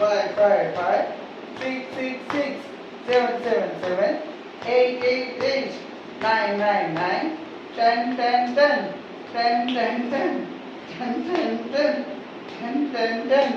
five, five, five, six, six, six, seven, seven, seven, eight, eight, eight, nine, nine, nine, ten, ten, ten, ten, ten, ten, ten, ten, ten, ten, ten, ten,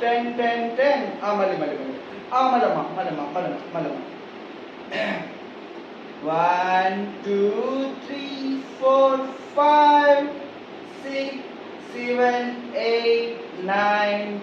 ten, ten, ten. Ah, mali, mali, mali. Ah, malama, malama, malama, malama. One, two, three, four, five, six, seven, eight, nine,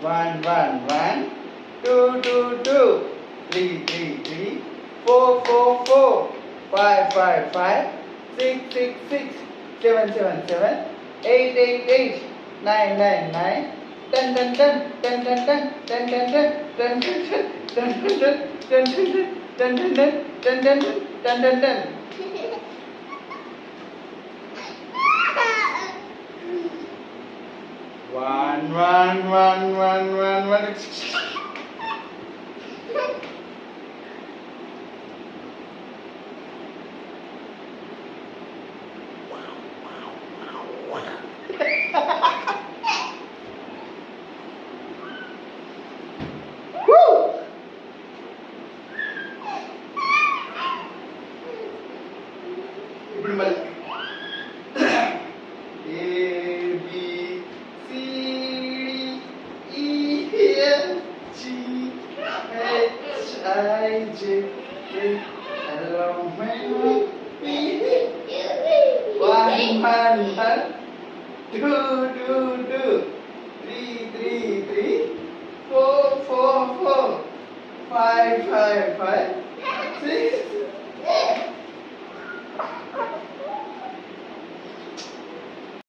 1, Run, run, run, run, run, run. Woo! Balik. I J K L M N O P One one one Two two two Three three three Four four four Five five five Six